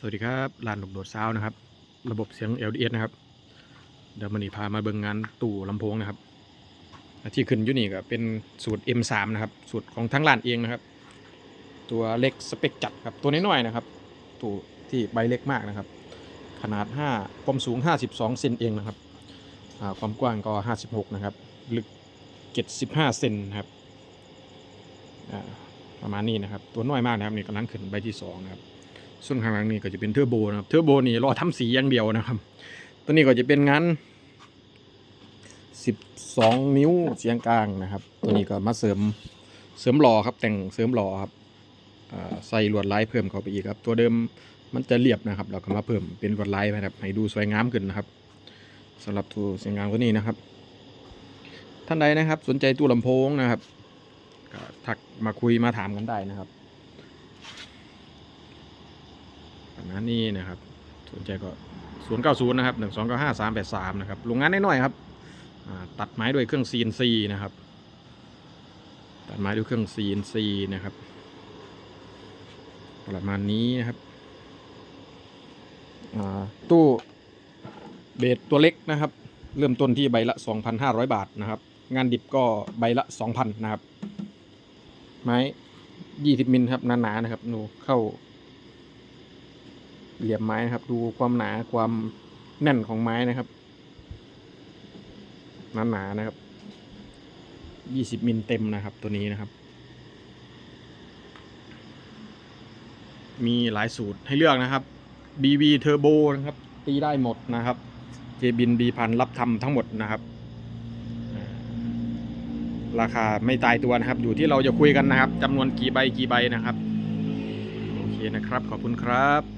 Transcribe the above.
สวัสดีครับลานหนุกโดดซาวนะครับ ระบบเสียง LDS นะครับ เดี๋ยวมันนี้พามาเบิ่งงานตู้ลำโพงนะครับ ที่ขึ้นอยู่นี่ก็เป็นสูตร M3 นะครับ สูตรของทั้งร้านเองนะครับ ตัวเล็กสเปคจัดครับ ตัวน้อยๆนะครับ ตู้ที่ใบเล็กมากนะครับ ขนาด 5 ความสูง 52 เซนเองนะครับ ความกว้างก็ 56 นะครับ ลึก 75 เซนนะครับประมาณนี้นะครับ ตัวน้อยมากนะครับนี่กำลังขึ้นใบที่2นะครับ ส่วนข้างหลังนี่ก็จะเป็นเทอร์โบนะครับเทอร์โบนี่รอทำสีอย่างเดียวนะครับ ตัวนี้ก็จะเป็นงาน12 นิ้วเสียงกลางนะครับ ตัวนี้ก็มาเสริมเสริมหล่อครับ แต่งเสริมหล่อครับใส่ลวดลายเพิ่มเข้าไปอีกครับ ตัวเดิมมันจะเรียบนะครับ เราก็มาเพิ่มเป็นลวดลายนะครับให้ดูสวยงามขึ้นนะครับสำหรับตู้เสียงกลางตัวนี้นะครับ ท่านใดนะครับ สนใจตู้ลำโพงนะครับทักมาคุยมาถามกันได้นะครับ ประนี้นะครับสนใจก็090นะครับ1295 383นะครับโรงงานน้อยๆครับตัดไม้ด้วยเครื่อง CNC นะครับ ตัดไม้ด้วยเครื่อง CNC นะครับ ประมาณนี้นะครับตู้เบสตัวเล็กนะครับ เริ่มต้นที่ใบละ 2,500 บาทนะครับ งานดิบก็ใบละ 2,000 นะครับ ไม้ 20 มิลครับหนาๆนะครับหนูเข้า เหลี่ยมไม้นะครับ ดูความหนาความแน่นของไม้นะครับหนาหนานะครับยี่สิบมิลเต็มนะครับ ตัวนี้นะครับ มีหลายสูตรให้เลือกนะครับ BB Turbo นะครับ ตีได้หมดนะครับ เจบิน B พันรับทำทั้งหมดนะครับ ราคาไม่ตายตัวนะครับ อยู่ที่เราจะคุยกันนะครับจำนวนกี่ใบกี่ใบนะครับ โอเคนะครับ ขอบคุณครับ